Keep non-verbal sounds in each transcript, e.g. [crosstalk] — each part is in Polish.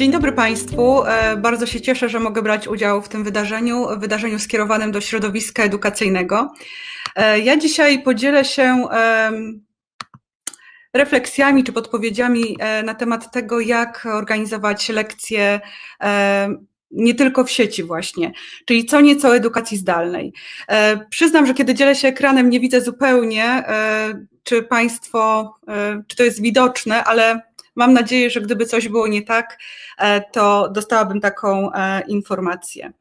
Dzień dobry Państwu. E, bardzo się cieszę, że mogę brać udział w tym wydarzeniu, wydarzeniu skierowanym do środowiska edukacyjnego. E, ja dzisiaj podzielę się refleksjami czy podpowiedziami e, na temat tego, jak organizować lekcje nie tylko w sieci właśnie, czyli co nieco edukacji zdalnej. Przyznam, że kiedy dzielę się ekranem, nie widzę zupełnie, czy Państwo, czy to jest widoczne, ale Mam nadzieję, że gdyby coś było nie tak, e, to dostałabym taką e, informację.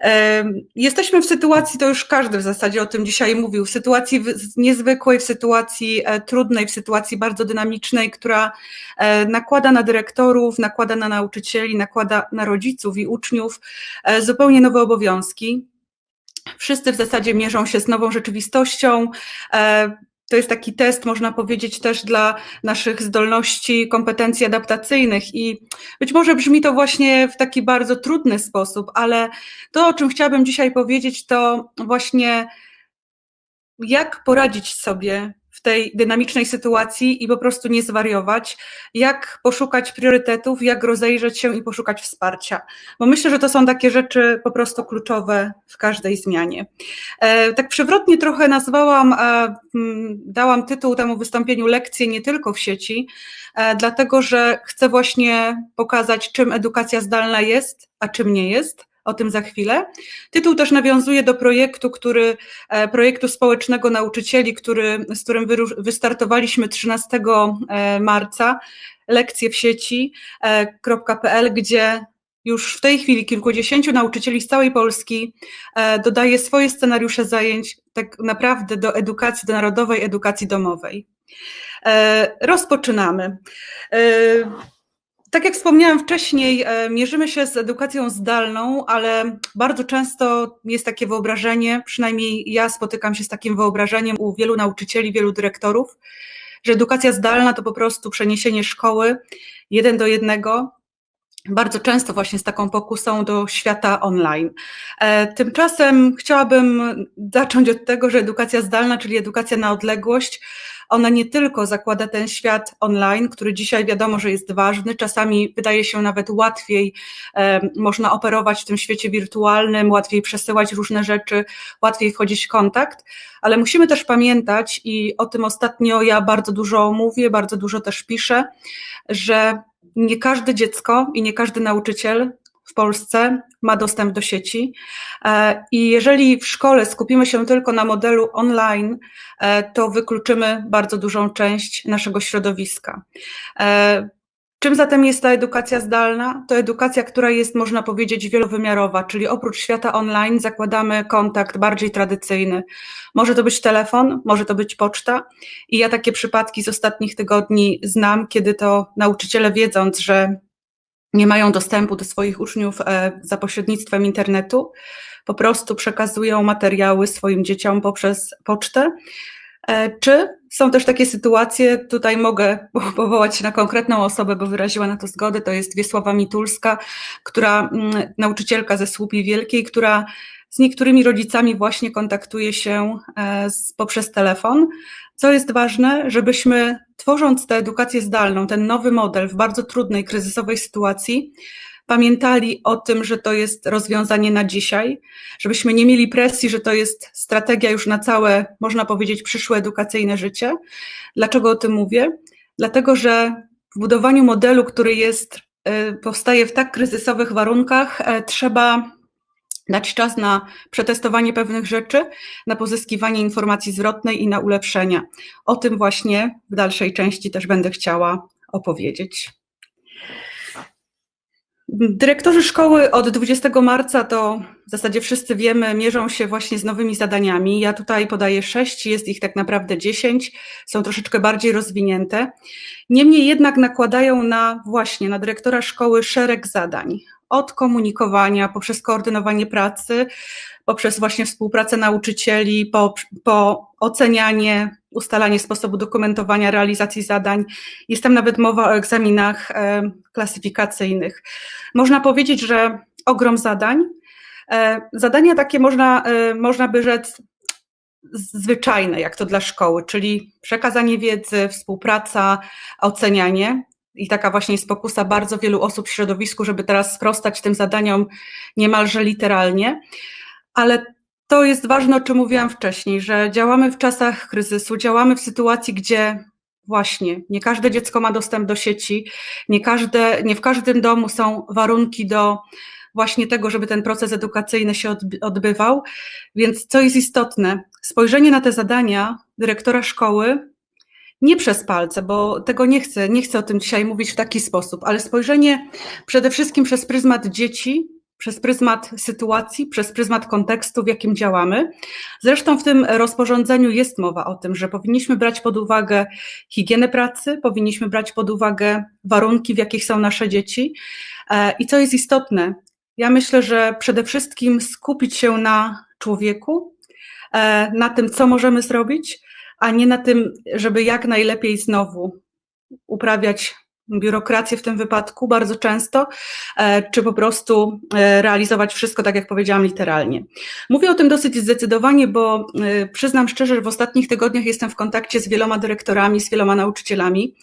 E, jesteśmy w sytuacji, to już każdy w zasadzie o tym dzisiaj mówił, w sytuacji niezwykłej, w sytuacji trudnej, w sytuacji bardzo dynamicznej, która nakłada na dyrektorów, nakłada na nauczycieli, nakłada na rodziców i uczniów zupełnie nowe obowiązki. Wszyscy w zasadzie mierzą się z nową rzeczywistością. To jest taki test, można powiedzieć, też dla naszych zdolności, kompetencji adaptacyjnych. I być może brzmi to właśnie w taki bardzo trudny sposób, ale to, o czym chciałabym dzisiaj powiedzieć, to właśnie jak poradzić sobie w tej dynamicznej sytuacji i po prostu nie zwariować, jak poszukać priorytetów, jak rozejrzeć się i poszukać wsparcia. Bo myślę, że to są takie rzeczy po prostu kluczowe w każdej zmianie. E, tak przewrotnie trochę nazwałam, e, dałam tytuł temu wystąpieniu lekcje nie tylko w sieci, e, dlatego że chcę właśnie pokazać, czym edukacja zdalna jest, a czym nie jest o tym za chwilę. Tytuł też nawiązuje do projektu, który, e, projektu społecznego nauczycieli, który, z którym wystartowaliśmy 13 e, marca, lekcje w sieci.pl, e, gdzie już w tej chwili kilkudziesięciu nauczycieli z całej Polski dodaje swoje scenariusze zajęć tak naprawdę do edukacji, do narodowej edukacji domowej. Rozpoczynamy. Tak jak wspomniałam wcześniej, e, mierzymy się z edukacją zdalną, ale bardzo często jest takie wyobrażenie, przynajmniej ja spotykam się z takim wyobrażeniem u wielu nauczycieli, wielu dyrektorów, że edukacja zdalna to po prostu przeniesienie szkoły jeden do jednego, bardzo często właśnie z taką pokusą do świata online. E, tymczasem chciałabym zacząć od tego, że edukacja zdalna, czyli edukacja na odległość, ona nie tylko zakłada ten świat online, który dzisiaj wiadomo, że jest ważny, czasami wydaje się nawet łatwiej można operować w tym świecie wirtualnym, łatwiej przesyłać różne rzeczy, łatwiej wchodzić w kontakt, ale musimy też pamiętać i o tym ostatnio ja bardzo dużo mówię, bardzo dużo też piszę, że nie każde dziecko i nie każdy nauczyciel w Polsce ma dostęp do sieci. E, I jeżeli w szkole skupimy się tylko na modelu online, e, to wykluczymy bardzo dużą część naszego środowiska. E, czym zatem jest ta edukacja zdalna? To edukacja, która jest, można powiedzieć, wielowymiarowa, czyli oprócz świata online zakładamy kontakt bardziej tradycyjny. Może to być telefon, może to być poczta. I ja takie przypadki z ostatnich tygodni znam, kiedy to nauczyciele wiedząc, że nie mają dostępu do swoich uczniów e, za pośrednictwem internetu, po prostu przekazują materiały swoim dzieciom poprzez pocztę. E, czy są też takie sytuacje, tutaj mogę [laughs] powołać się na konkretną osobę, bo wyraziła na to zgodę, to jest Wiesława Mitulska, która, mm, nauczycielka ze Słupi Wielkiej, która z niektórymi rodzicami właśnie kontaktuje się e, poprzez telefon. Co jest ważne, żebyśmy tworząc tę edukację zdalną, ten nowy model w bardzo trudnej, kryzysowej sytuacji, pamiętali o tym, że to jest rozwiązanie na dzisiaj, żebyśmy nie mieli presji, że to jest strategia już na całe, można powiedzieć, przyszłe edukacyjne życie. Dlaczego o tym mówię? Dlatego, że w budowaniu modelu, który jest, e, powstaje w tak kryzysowych warunkach, e, trzeba dać czas na przetestowanie pewnych rzeczy, na pozyskiwanie informacji zwrotnej i na ulepszenia. O tym właśnie w dalszej części też będę chciała opowiedzieć. Dyrektorzy szkoły od 20 marca to w zasadzie wszyscy wiemy, mierzą się właśnie z nowymi zadaniami. Ja tutaj podaję sześć, jest ich tak naprawdę dziesięć, są troszeczkę bardziej rozwinięte. Niemniej jednak nakładają na właśnie na dyrektora szkoły szereg zadań od komunikowania, poprzez koordynowanie pracy, poprzez właśnie współpracę nauczycieli, po, po ocenianie, ustalanie sposobu dokumentowania realizacji zadań. Jest tam nawet mowa o egzaminach e, klasyfikacyjnych. Można powiedzieć, że ogrom zadań. E, zadania takie można, e, można by rzec zwyczajne, jak to dla szkoły, czyli przekazanie wiedzy, współpraca, ocenianie. I taka właśnie jest pokusa bardzo wielu osób w środowisku, żeby teraz sprostać tym zadaniom niemalże literalnie, ale to jest ważne, o czym mówiłam wcześniej, że działamy w czasach kryzysu, działamy w sytuacji, gdzie właśnie nie każde dziecko ma dostęp do sieci, nie, każde, nie w każdym domu są warunki do właśnie tego, żeby ten proces edukacyjny się odbywał. Więc co jest istotne, spojrzenie na te zadania dyrektora szkoły nie przez palce, bo tego nie chcę, nie chcę o tym dzisiaj mówić w taki sposób, ale spojrzenie przede wszystkim przez pryzmat dzieci, przez pryzmat sytuacji, przez pryzmat kontekstu, w jakim działamy. Zresztą w tym rozporządzeniu jest mowa o tym, że powinniśmy brać pod uwagę higienę pracy, powinniśmy brać pod uwagę warunki, w jakich są nasze dzieci. E, I co jest istotne, ja myślę, że przede wszystkim skupić się na człowieku, e, na tym, co możemy zrobić, a nie na tym, żeby jak najlepiej znowu uprawiać biurokrację w tym wypadku bardzo często, e, czy po prostu e, realizować wszystko tak, jak powiedziałam, literalnie. Mówię o tym dosyć zdecydowanie, bo przyznam szczerze, że w ostatnich tygodniach jestem w kontakcie z wieloma dyrektorami, z wieloma nauczycielami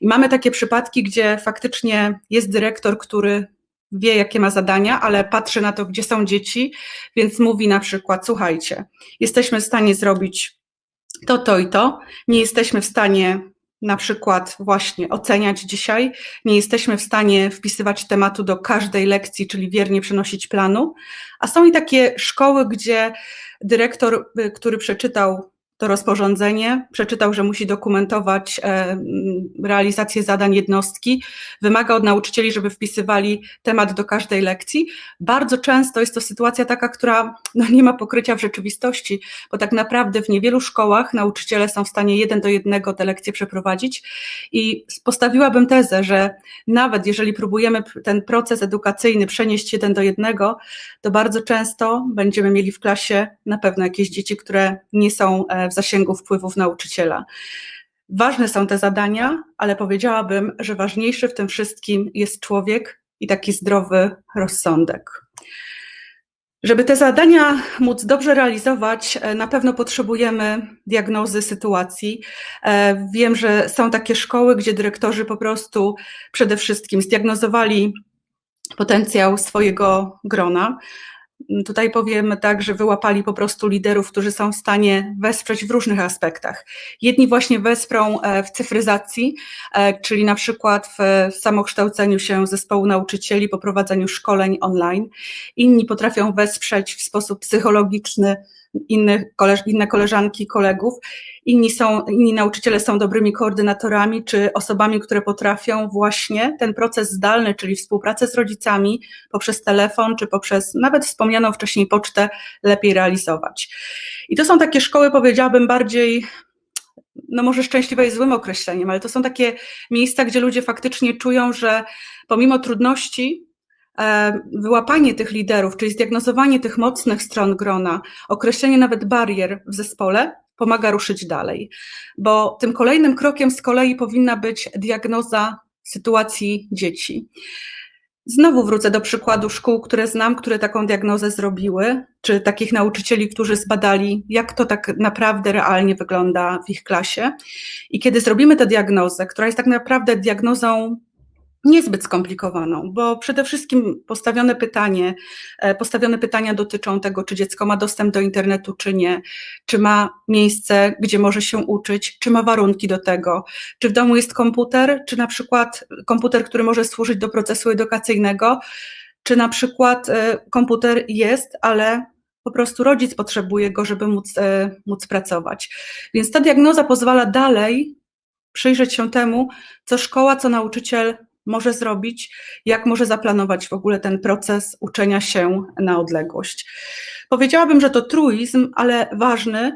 i mamy takie przypadki, gdzie faktycznie jest dyrektor, który wie, jakie ma zadania, ale patrzy na to, gdzie są dzieci, więc mówi na przykład: Słuchajcie, jesteśmy w stanie zrobić to, to i to, nie jesteśmy w stanie na przykład właśnie oceniać dzisiaj, nie jesteśmy w stanie wpisywać tematu do każdej lekcji, czyli wiernie przenosić planu, a są i takie szkoły, gdzie dyrektor, y, który przeczytał to rozporządzenie, przeczytał, że musi dokumentować e, realizację zadań jednostki, wymaga od nauczycieli, żeby wpisywali temat do każdej lekcji. Bardzo często jest to sytuacja taka, która no, nie ma pokrycia w rzeczywistości, bo tak naprawdę w niewielu szkołach nauczyciele są w stanie jeden do jednego te lekcje przeprowadzić i postawiłabym tezę, że nawet jeżeli próbujemy ten proces edukacyjny przenieść jeden do jednego, to bardzo często będziemy mieli w klasie na pewno jakieś dzieci, które nie są e, w zasięgu wpływów nauczyciela. Ważne są te zadania, ale powiedziałabym, że ważniejszy w tym wszystkim jest człowiek i taki zdrowy rozsądek. Żeby te zadania móc dobrze realizować, e, na pewno potrzebujemy diagnozy sytuacji. E, wiem, że są takie szkoły, gdzie dyrektorzy po prostu przede wszystkim zdiagnozowali potencjał swojego grona, Tutaj powiemy tak, że wyłapali po prostu liderów, którzy są w stanie wesprzeć w różnych aspektach. Jedni właśnie wesprą e, w cyfryzacji, e, czyli na przykład w samokształceniu się zespołu nauczycieli, po prowadzeniu szkoleń online. Inni potrafią wesprzeć w sposób psychologiczny innych, inne koleżanki, kolegów. Inni, są, inni nauczyciele są dobrymi koordynatorami czy osobami, które potrafią właśnie ten proces zdalny, czyli współpracę z rodzicami poprzez telefon czy poprzez nawet wspomnianą wcześniej pocztę lepiej realizować. I to są takie szkoły, powiedziałabym, bardziej no może szczęśliwe jest złym określeniem, ale to są takie miejsca, gdzie ludzie faktycznie czują, że pomimo trudności wyłapanie tych liderów, czyli zdiagnozowanie tych mocnych stron grona, określenie nawet barier w zespole, pomaga ruszyć dalej. Bo tym kolejnym krokiem z kolei powinna być diagnoza sytuacji dzieci. Znowu wrócę do przykładu szkół, które znam, które taką diagnozę zrobiły, czy takich nauczycieli, którzy zbadali, jak to tak naprawdę realnie wygląda w ich klasie. I kiedy zrobimy tę diagnozę, która jest tak naprawdę diagnozą niezbyt skomplikowaną, bo przede wszystkim postawione pytanie, e, postawione pytania dotyczą tego, czy dziecko ma dostęp do internetu, czy nie, czy ma miejsce, gdzie może się uczyć, czy ma warunki do tego, czy w domu jest komputer, czy na przykład komputer, który może służyć do procesu edukacyjnego, czy na przykład e, komputer jest, ale po prostu rodzic potrzebuje go, żeby móc, e, móc pracować. Więc ta diagnoza pozwala dalej przyjrzeć się temu, co szkoła, co nauczyciel może zrobić, jak może zaplanować w ogóle ten proces uczenia się na odległość. Powiedziałabym, że to truizm, ale ważny.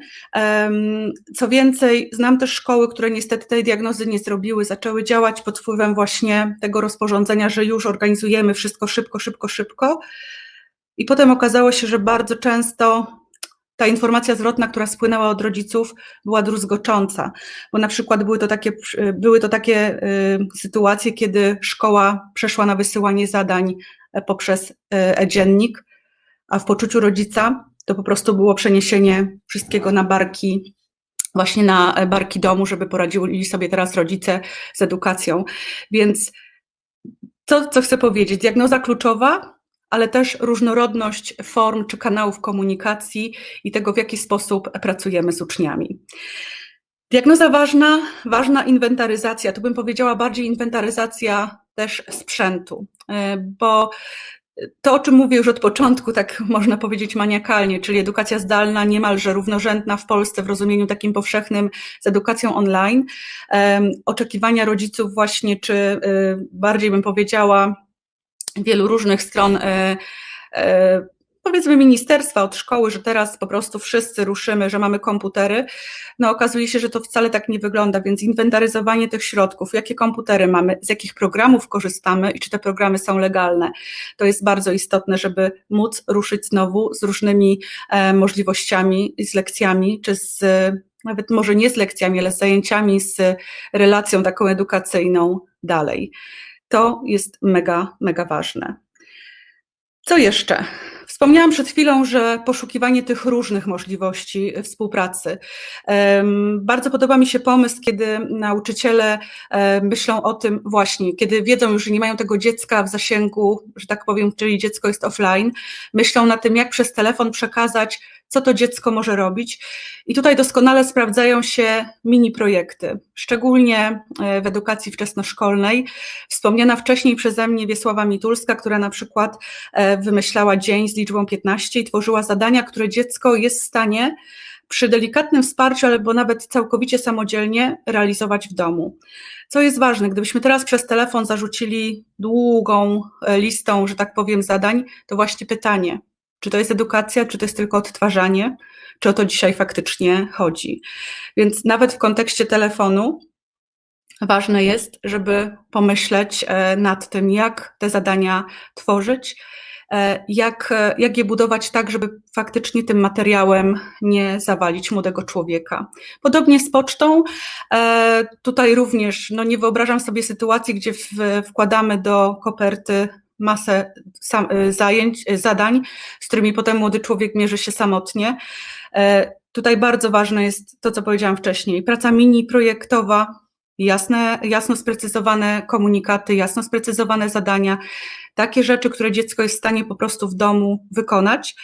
Co więcej, znam też szkoły, które niestety tej diagnozy nie zrobiły, zaczęły działać pod wpływem właśnie tego rozporządzenia, że już organizujemy wszystko szybko, szybko, szybko. I potem okazało się, że bardzo często ta informacja zwrotna, która spłynęła od rodziców, była druzgocząca, bo na przykład były to takie, były to takie y, sytuacje, kiedy szkoła przeszła na wysyłanie zadań e, poprzez e, e-dziennik, a w poczuciu rodzica to po prostu było przeniesienie wszystkiego na barki właśnie na barki domu, żeby poradzili sobie teraz rodzice z edukacją. Więc to, co chcę powiedzieć, diagnoza kluczowa, ale też różnorodność form czy kanałów komunikacji i tego, w jaki sposób pracujemy z uczniami. Diagnoza ważna, ważna inwentaryzacja, tu bym powiedziała bardziej inwentaryzacja też sprzętu, e, bo to, o czym mówię już od początku, tak można powiedzieć maniakalnie, czyli edukacja zdalna niemalże równorzędna w Polsce w rozumieniu takim powszechnym z edukacją online. Oczekiwania rodziców właśnie, czy y, bardziej bym powiedziała wielu różnych stron y, y, powiedzmy ministerstwa od szkoły, że teraz po prostu wszyscy ruszymy, że mamy komputery, no okazuje się, że to wcale tak nie wygląda, więc inwentaryzowanie tych środków, jakie komputery mamy, z jakich programów korzystamy i czy te programy są legalne, to jest bardzo istotne, żeby móc ruszyć znowu z różnymi e, możliwościami, z lekcjami, czy z nawet może nie z lekcjami, ale z zajęciami, z relacją taką edukacyjną dalej. To jest mega, mega ważne. Co jeszcze? Wspomniałam przed chwilą, że poszukiwanie tych różnych możliwości współpracy. Bardzo podoba mi się pomysł, kiedy nauczyciele myślą o tym właśnie, kiedy wiedzą już, że nie mają tego dziecka w zasięgu, że tak powiem, czyli dziecko jest offline, myślą na tym, jak przez telefon przekazać co to dziecko może robić. I tutaj doskonale sprawdzają się mini projekty, szczególnie e, w edukacji wczesnoszkolnej. Wspomniana wcześniej przeze mnie Wiesława Mitulska, która na przykład e, wymyślała dzień z liczbą 15 i tworzyła zadania, które dziecko jest w stanie przy delikatnym wsparciu, albo nawet całkowicie samodzielnie realizować w domu. Co jest ważne, gdybyśmy teraz przez telefon zarzucili długą e, listą, że tak powiem, zadań, to właśnie pytanie, czy to jest edukacja, czy to jest tylko odtwarzanie, czy o to dzisiaj faktycznie chodzi. Więc nawet w kontekście telefonu ważne jest, żeby pomyśleć e, nad tym, jak te zadania tworzyć, e, jak, e, jak je budować tak, żeby faktycznie tym materiałem nie zawalić młodego człowieka. Podobnie z pocztą, tutaj również no nie wyobrażam sobie sytuacji, gdzie wkładamy do koperty masę y, zajęć, y, zadań, z którymi potem młody człowiek mierzy się samotnie. E, tutaj bardzo ważne jest to, co powiedziałam wcześniej. Praca mini projektowa, jasne, jasno sprecyzowane komunikaty, jasno sprecyzowane zadania, takie rzeczy, które dziecko jest w stanie po prostu w domu wykonać.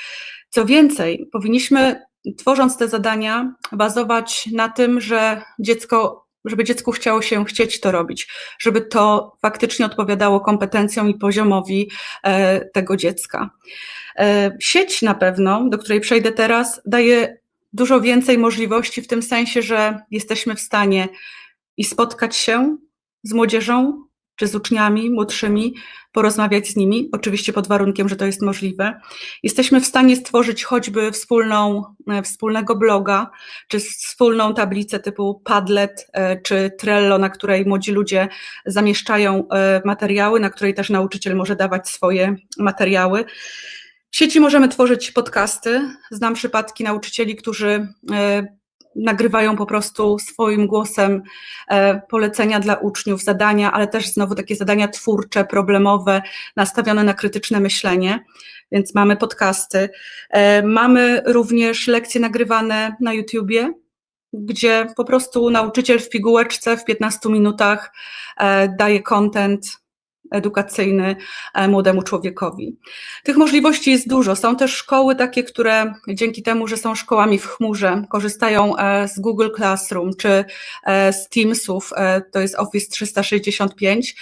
Co więcej, powinniśmy, tworząc te zadania, bazować na tym, że dziecko żeby dziecku chciało się chcieć to robić, żeby to faktycznie odpowiadało kompetencjom i poziomowi e, tego dziecka. E, sieć na pewno, do której przejdę teraz, daje dużo więcej możliwości w tym sensie, że jesteśmy w stanie i spotkać się z młodzieżą, czy z uczniami młodszymi, porozmawiać z nimi, oczywiście pod warunkiem, że to jest możliwe. Jesteśmy w stanie stworzyć choćby wspólną, e, wspólnego bloga, czy wspólną tablicę typu Padlet, e, czy Trello, na której młodzi ludzie zamieszczają e, materiały, na której też nauczyciel może dawać swoje materiały. W sieci możemy tworzyć podcasty. Znam przypadki nauczycieli, którzy nagrywają po prostu swoim głosem e, polecenia dla uczniów, zadania, ale też znowu takie zadania twórcze, problemowe, nastawione na krytyczne myślenie. Więc mamy podcasty. E, mamy również lekcje nagrywane na YouTubie, gdzie po prostu nauczyciel w pigułeczce w 15 minutach e, daje content edukacyjny e, młodemu człowiekowi. Tych możliwości jest dużo. Są też szkoły takie, które dzięki temu, że są szkołami w chmurze, korzystają e, z Google Classroom czy e, z Teamsów, to jest Office 365,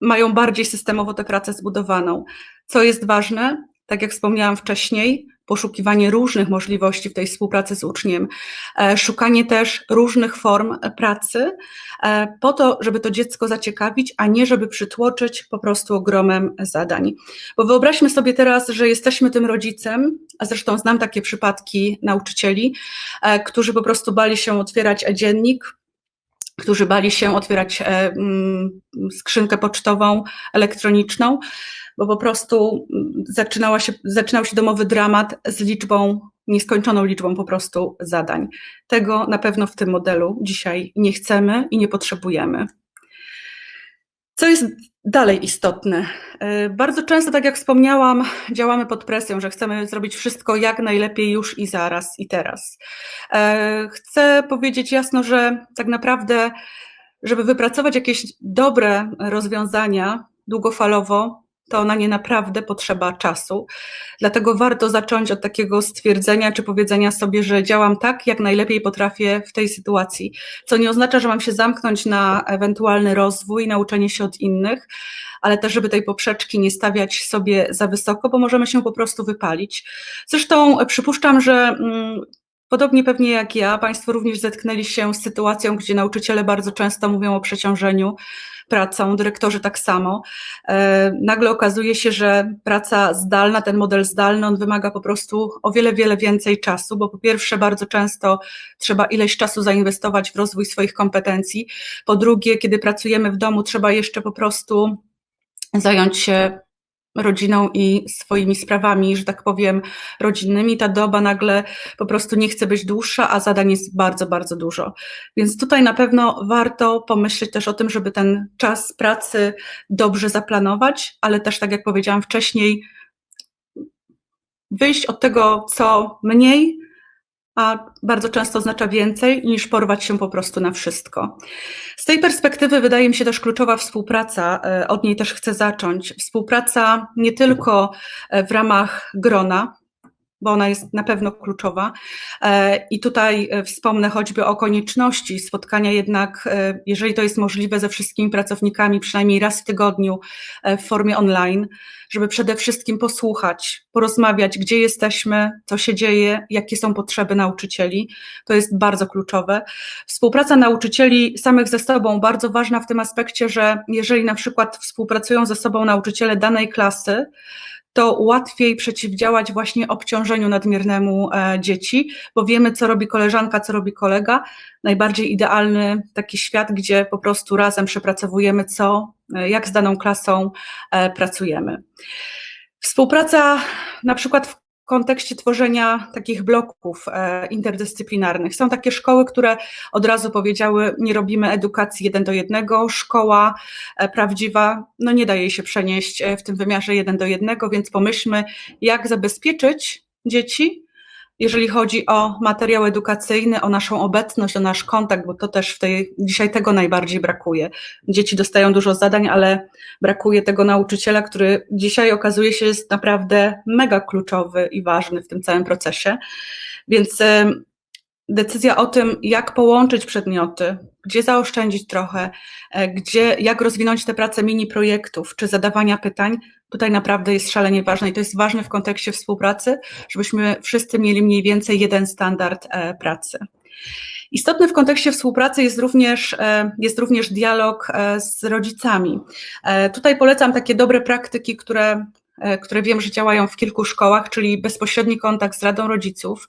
mają bardziej systemowo tę pracę zbudowaną. Co jest ważne, tak jak wspomniałam wcześniej, poszukiwanie różnych możliwości w tej współpracy z uczniem, e, szukanie też różnych form pracy, e, po to, żeby to dziecko zaciekawić, a nie żeby przytłoczyć po prostu ogromem zadań. Bo wyobraźmy sobie teraz, że jesteśmy tym rodzicem, a zresztą znam takie przypadki nauczycieli, e, którzy po prostu bali się otwierać dziennik, którzy bali się otwierać mm, skrzynkę pocztową, elektroniczną, bo po prostu zaczynała się, zaczynał się domowy dramat z liczbą, nieskończoną liczbą po prostu zadań. Tego na pewno w tym modelu dzisiaj nie chcemy i nie potrzebujemy. Co jest dalej istotne? E, bardzo często, tak jak wspomniałam, działamy pod presją, że chcemy zrobić wszystko jak najlepiej już i zaraz i teraz. E, chcę powiedzieć jasno, że tak naprawdę, żeby wypracować jakieś dobre rozwiązania długofalowo, to na nie naprawdę potrzeba czasu. Dlatego warto zacząć od takiego stwierdzenia czy powiedzenia sobie, że działam tak, jak najlepiej potrafię w tej sytuacji. Co nie oznacza, że mam się zamknąć na ewentualny rozwój, nauczenie się od innych, ale też, żeby tej poprzeczki nie stawiać sobie za wysoko, bo możemy się po prostu wypalić. Zresztą przypuszczam, że. Mm, Podobnie pewnie jak ja, Państwo również zetknęli się z sytuacją, gdzie nauczyciele bardzo często mówią o przeciążeniu, pracą, dyrektorzy tak samo. E, nagle okazuje się, że praca zdalna, ten model zdalny, on wymaga po prostu o wiele, wiele więcej czasu, bo po pierwsze bardzo często trzeba ileś czasu zainwestować w rozwój swoich kompetencji. Po drugie, kiedy pracujemy w domu, trzeba jeszcze po prostu zająć się rodziną i swoimi sprawami, że tak powiem, rodzinnymi, ta doba nagle po prostu nie chce być dłuższa, a zadań jest bardzo, bardzo dużo. Więc tutaj na pewno warto pomyśleć też o tym, żeby ten czas pracy dobrze zaplanować, ale też, tak jak powiedziałam wcześniej, wyjść od tego, co mniej, a bardzo często oznacza więcej niż porwać się po prostu na wszystko. Z tej perspektywy wydaje mi się też kluczowa współpraca, e, od niej też chcę zacząć. Współpraca nie tylko e, w ramach grona, bo ona jest na pewno kluczowa. E, I tutaj wspomnę choćby o konieczności spotkania jednak, jeżeli to jest możliwe, ze wszystkimi pracownikami przynajmniej raz w tygodniu w formie online żeby przede wszystkim posłuchać, porozmawiać, gdzie jesteśmy, co się dzieje, jakie są potrzeby nauczycieli. To jest bardzo kluczowe. Współpraca nauczycieli samych ze sobą bardzo ważna w tym aspekcie, że jeżeli na przykład współpracują ze sobą nauczyciele danej klasy, to łatwiej przeciwdziałać właśnie obciążeniu nadmiernemu e, dzieci, bo wiemy, co robi koleżanka, co robi kolega. Najbardziej idealny taki świat, gdzie po prostu razem przepracowujemy, co, e, jak z daną klasą e, pracujemy. Współpraca na przykład w kontekście tworzenia takich bloków e, interdyscyplinarnych. Są takie szkoły, które od razu powiedziały, nie robimy edukacji jeden do jednego, szkoła e, prawdziwa, no nie daje się przenieść e, w tym wymiarze jeden do jednego, więc pomyślmy, jak zabezpieczyć dzieci jeżeli chodzi o materiał edukacyjny, o naszą obecność, o nasz kontakt, bo to też w tej, dzisiaj tego najbardziej brakuje. Dzieci dostają dużo zadań, ale brakuje tego nauczyciela, który dzisiaj okazuje się jest naprawdę mega kluczowy i ważny w tym całym procesie. Więc decyzja o tym, jak połączyć przedmioty, gdzie zaoszczędzić trochę, e, gdzie, jak rozwinąć te prace mini projektów czy zadawania pytań, tutaj naprawdę jest szalenie ważne i to jest ważne w kontekście współpracy, żebyśmy wszyscy mieli mniej więcej jeden standard e, pracy. Istotny w kontekście współpracy jest również, e, jest również dialog z rodzicami. Tutaj polecam takie dobre praktyki, które które wiem, że działają w kilku szkołach, czyli bezpośredni kontakt z Radą Rodziców.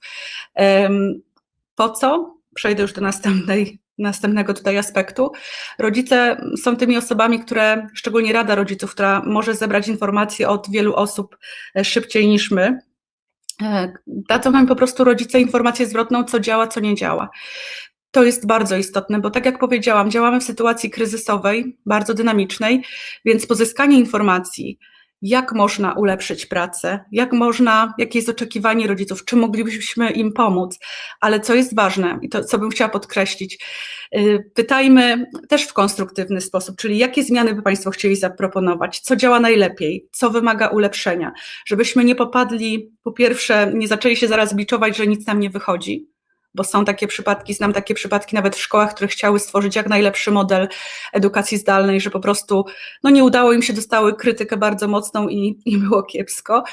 Po co? Przejdę już do następnej, następnego tutaj aspektu. Rodzice są tymi osobami, które, szczególnie Rada Rodziców, która może zebrać informacje od wielu osób e, szybciej niż my. E, dadzą nam po prostu rodzice informację zwrotną, co działa, co nie działa. To jest bardzo istotne, bo tak jak powiedziałam, działamy w sytuacji kryzysowej, bardzo dynamicznej, więc pozyskanie informacji, jak można ulepszyć pracę, jak można, jakie jest oczekiwanie rodziców, czy moglibyśmy im pomóc. Ale co jest ważne i to, co bym chciała podkreślić, y, pytajmy też w konstruktywny sposób, czyli jakie zmiany by Państwo chcieli zaproponować, co działa najlepiej, co wymaga ulepszenia, żebyśmy nie popadli, po pierwsze, nie zaczęli się zaraz biczować, że nic nam nie wychodzi, bo są takie przypadki, znam takie przypadki nawet w szkołach, które chciały stworzyć jak najlepszy model edukacji zdalnej, że po prostu no nie udało im się, dostały krytykę bardzo mocną i, i było kiepsko.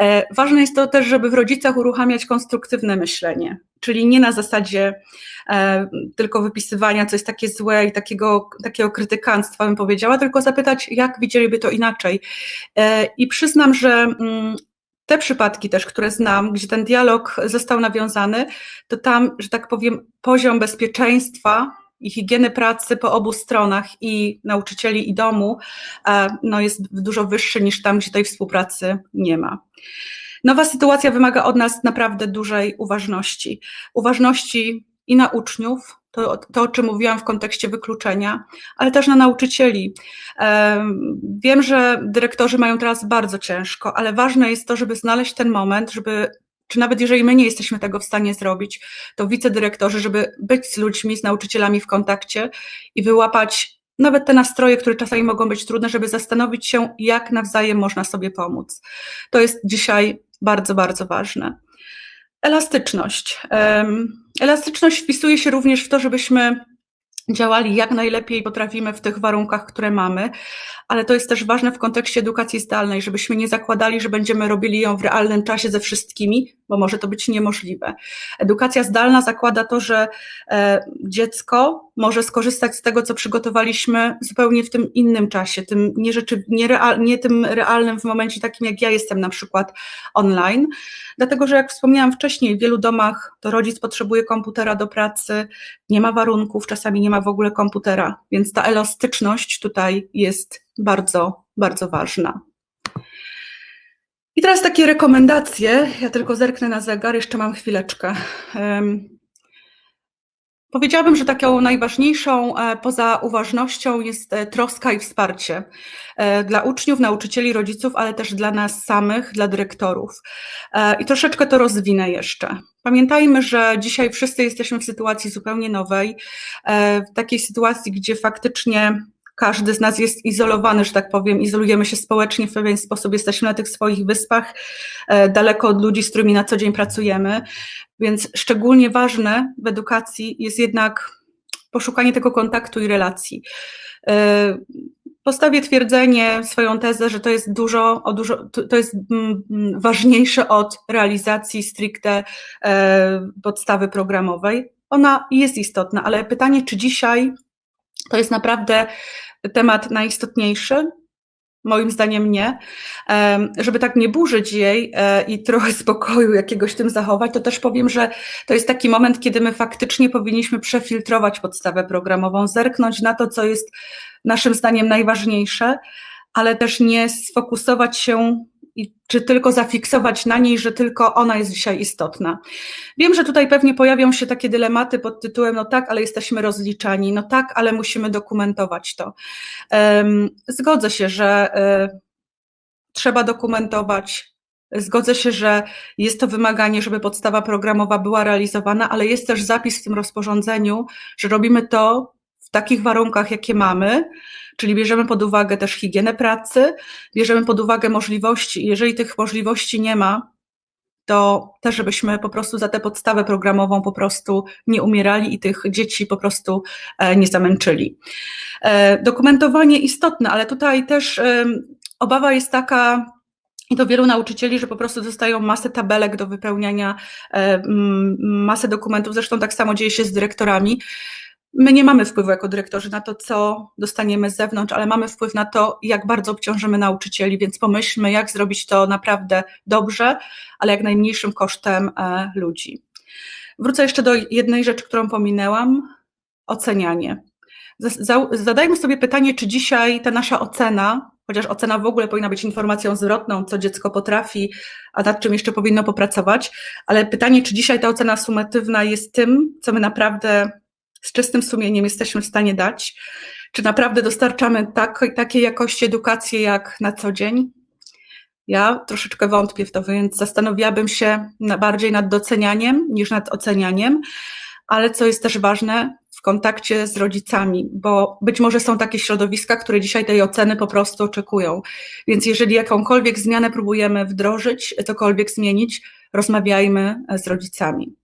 E, ważne jest to też, żeby w rodzicach uruchamiać konstruktywne myślenie, czyli nie na zasadzie e, tylko wypisywania, co jest takie złe i takiego, takiego krytykanstwa, bym powiedziała, tylko zapytać, jak widzieliby to inaczej. E, I przyznam, że mm, te przypadki też, które znam, gdzie ten dialog został nawiązany, to tam, że tak powiem, poziom bezpieczeństwa i higieny pracy po obu stronach i nauczycieli i domu e, no jest dużo wyższy niż tam, gdzie tej współpracy nie ma. Nowa sytuacja wymaga od nas naprawdę dużej uważności. Uważności i na uczniów, to, to, o czym mówiłam w kontekście wykluczenia, ale też na nauczycieli. Wiem, że dyrektorzy mają teraz bardzo ciężko, ale ważne jest to, żeby znaleźć ten moment, żeby czy nawet jeżeli my nie jesteśmy tego w stanie zrobić, to wicedyrektorzy, żeby być z ludźmi, z nauczycielami w kontakcie i wyłapać nawet te nastroje, które czasami mogą być trudne, żeby zastanowić się, jak nawzajem można sobie pomóc. To jest dzisiaj bardzo, bardzo ważne. Elastyczność. Elastyczność wpisuje się również w to, żebyśmy działali jak najlepiej potrafimy w tych warunkach, które mamy, ale to jest też ważne w kontekście edukacji zdalnej, żebyśmy nie zakładali, że będziemy robili ją w realnym czasie ze wszystkimi, bo może to być niemożliwe. Edukacja zdalna zakłada to, że e, dziecko może skorzystać z tego, co przygotowaliśmy zupełnie w tym innym czasie, tym nie, rzeczy, nie, real, nie tym realnym w momencie takim, jak ja jestem na przykład online, dlatego że jak wspomniałam wcześniej, w wielu domach to rodzic potrzebuje komputera do pracy, nie ma warunków, czasami nie ma w ogóle komputera, więc ta elastyczność tutaj jest bardzo, bardzo ważna. I teraz takie rekomendacje. Ja tylko zerknę na zegar, jeszcze mam chwileczkę. Powiedziałabym, że taką najważniejszą e, poza uważnością jest e, troska i wsparcie e, dla uczniów, nauczycieli, rodziców, ale też dla nas samych, dla dyrektorów. I troszeczkę to rozwinę jeszcze. Pamiętajmy, że dzisiaj wszyscy jesteśmy w sytuacji zupełnie nowej, w takiej sytuacji, gdzie faktycznie każdy z nas jest izolowany, że tak powiem, izolujemy się społecznie w pewien sposób, jesteśmy na tych swoich wyspach, e, daleko od ludzi, z którymi na co dzień pracujemy. Więc szczególnie ważne w edukacji jest jednak poszukanie tego kontaktu i relacji. E, postawię twierdzenie, swoją tezę, że to jest dużo, dużo to jest mm, mm, ważniejsze od realizacji stricte e, podstawy programowej. Ona jest istotna, ale pytanie, czy dzisiaj to jest naprawdę temat najistotniejszy. Moim zdaniem nie. Żeby tak nie burzyć jej e, i trochę [laughs] spokoju jakiegoś tym zachować, to też powiem, że to jest taki moment, kiedy my faktycznie powinniśmy przefiltrować podstawę programową, zerknąć na to, co jest naszym zdaniem najważniejsze, ale też nie sfokusować się i czy tylko zafiksować na niej, że tylko ona jest dzisiaj istotna. Wiem, że tutaj pewnie pojawią się takie dylematy pod tytułem, no tak, ale jesteśmy rozliczani, no tak, ale musimy dokumentować to. Zgodzę się, że e, trzeba dokumentować. Zgodzę się, że jest to wymaganie, żeby podstawa programowa była realizowana, ale jest też zapis w tym rozporządzeniu, że robimy to w takich warunkach, jakie mamy, czyli bierzemy pod uwagę też higienę pracy, bierzemy pod uwagę możliwości. Jeżeli tych możliwości nie ma, to też, żebyśmy po prostu za tę podstawę programową po prostu nie umierali i tych dzieci po prostu e, nie zamęczyli. E, dokumentowanie istotne, ale tutaj też obawa jest taka, i to wielu nauczycieli, że po prostu dostają masę tabelek do wypełniania, e, masę dokumentów. Zresztą tak samo dzieje się z dyrektorami. My nie mamy wpływu jako dyrektorzy na to, co dostaniemy z zewnątrz, ale mamy wpływ na to, jak bardzo obciążymy nauczycieli, więc pomyślmy, jak zrobić to naprawdę dobrze, ale jak najmniejszym kosztem e, ludzi. Wrócę jeszcze do jednej rzeczy, którą pominęłam ocenianie. Zadajmy sobie pytanie, czy dzisiaj ta nasza ocena, chociaż ocena w ogóle powinna być informacją zwrotną, co dziecko potrafi, a nad czym jeszcze powinno popracować, ale pytanie, czy dzisiaj ta ocena sumatywna jest tym, co my naprawdę z czystym sumieniem jesteśmy w stanie dać? Czy naprawdę dostarczamy tak, takiej jakości edukacji jak na co dzień? Ja troszeczkę wątpię w to, więc zastanowiłabym się bardziej nad docenianiem niż nad ocenianiem, ale co jest też ważne, w kontakcie z rodzicami, bo być może są takie środowiska, które dzisiaj tej oceny po prostu oczekują. Więc jeżeli jakąkolwiek zmianę próbujemy wdrożyć, cokolwiek zmienić, rozmawiajmy z rodzicami.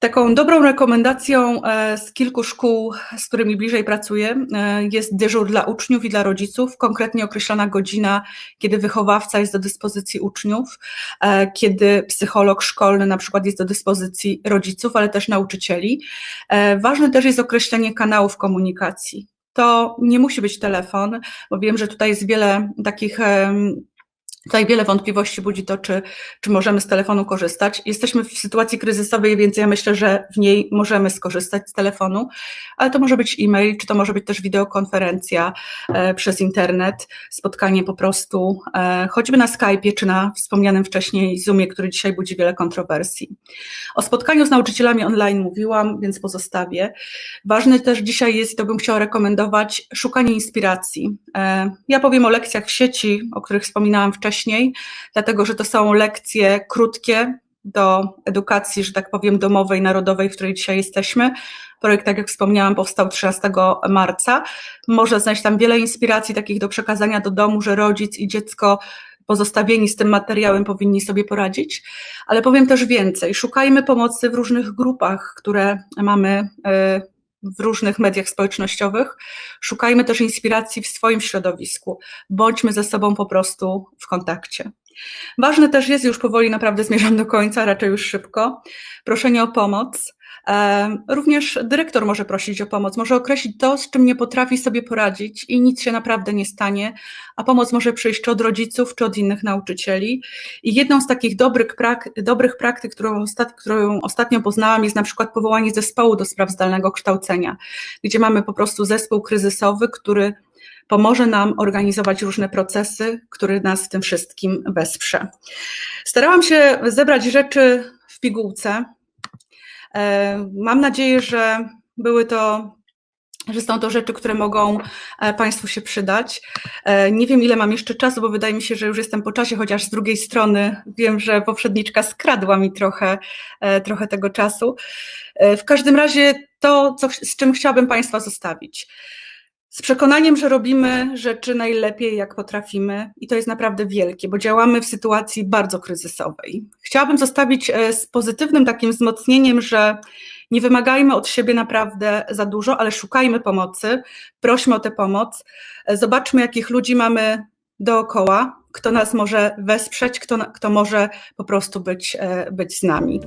Taką dobrą rekomendacją e, z kilku szkół, z którymi bliżej pracuję, e, jest dyżur dla uczniów i dla rodziców, konkretnie określona godzina, kiedy wychowawca jest do dyspozycji uczniów, e, kiedy psycholog szkolny na przykład jest do dyspozycji rodziców, ale też nauczycieli. Ważne też jest określenie kanałów komunikacji. To nie musi być telefon, bo wiem, że tutaj jest wiele takich Tutaj wiele wątpliwości budzi to, czy, czy możemy z telefonu korzystać. Jesteśmy w sytuacji kryzysowej, więc ja myślę, że w niej możemy skorzystać z telefonu, ale to może być e-mail, czy to może być też wideokonferencja e, przez internet, spotkanie po prostu, e, choćby na Skype'ie, czy na wspomnianym wcześniej Zoomie, który dzisiaj budzi wiele kontrowersji. O spotkaniu z nauczycielami online mówiłam, więc pozostawię. Ważne też dzisiaj jest, to bym chciała rekomendować, szukanie inspiracji. E, ja powiem o lekcjach w sieci, o których wspominałam wcześniej, wcześniej, dlatego że to są lekcje krótkie do edukacji, że tak powiem, domowej, narodowej, w której dzisiaj jesteśmy. Projekt, tak jak wspomniałam, powstał 13 marca. Można znaleźć tam wiele inspiracji takich do przekazania do domu, że rodzic i dziecko pozostawieni z tym materiałem powinni sobie poradzić, ale powiem też więcej. Szukajmy pomocy w różnych grupach, które mamy e, w różnych mediach społecznościowych. Szukajmy też inspiracji w swoim środowisku. Bądźmy ze sobą po prostu w kontakcie. Ważne też jest, już powoli naprawdę zmierzam do końca, raczej już szybko, proszenie o pomoc. Również dyrektor może prosić o pomoc, może określić to, z czym nie potrafi sobie poradzić i nic się naprawdę nie stanie, a pomoc może przyjść czy od rodziców, czy od innych nauczycieli. I jedną z takich dobrych, prak dobrych praktyk, którą, ostat którą ostatnio poznałam, jest na przykład powołanie zespołu do spraw zdalnego kształcenia, gdzie mamy po prostu zespół kryzysowy, który pomoże nam organizować różne procesy, który nas w tym wszystkim wesprze. Starałam się zebrać rzeczy w pigułce, E, mam nadzieję, że były to że są to rzeczy, które mogą e, Państwu się przydać. E, nie wiem, ile mam jeszcze czasu, bo wydaje mi się, że już jestem po czasie, chociaż z drugiej strony wiem, że poprzedniczka skradła mi trochę, trochę tego czasu. W każdym razie to, co, z czym chciałabym Państwa zostawić. Z przekonaniem, że robimy rzeczy najlepiej, jak potrafimy, i to jest naprawdę wielkie, bo działamy w sytuacji bardzo kryzysowej. Chciałabym zostawić e, z pozytywnym takim wzmocnieniem, że nie wymagajmy od siebie naprawdę za dużo, ale szukajmy pomocy, prośmy o tę pomoc, e, zobaczmy, jakich ludzi mamy dookoła, kto nas może wesprzeć, kto, kto może po prostu być, e, być z nami.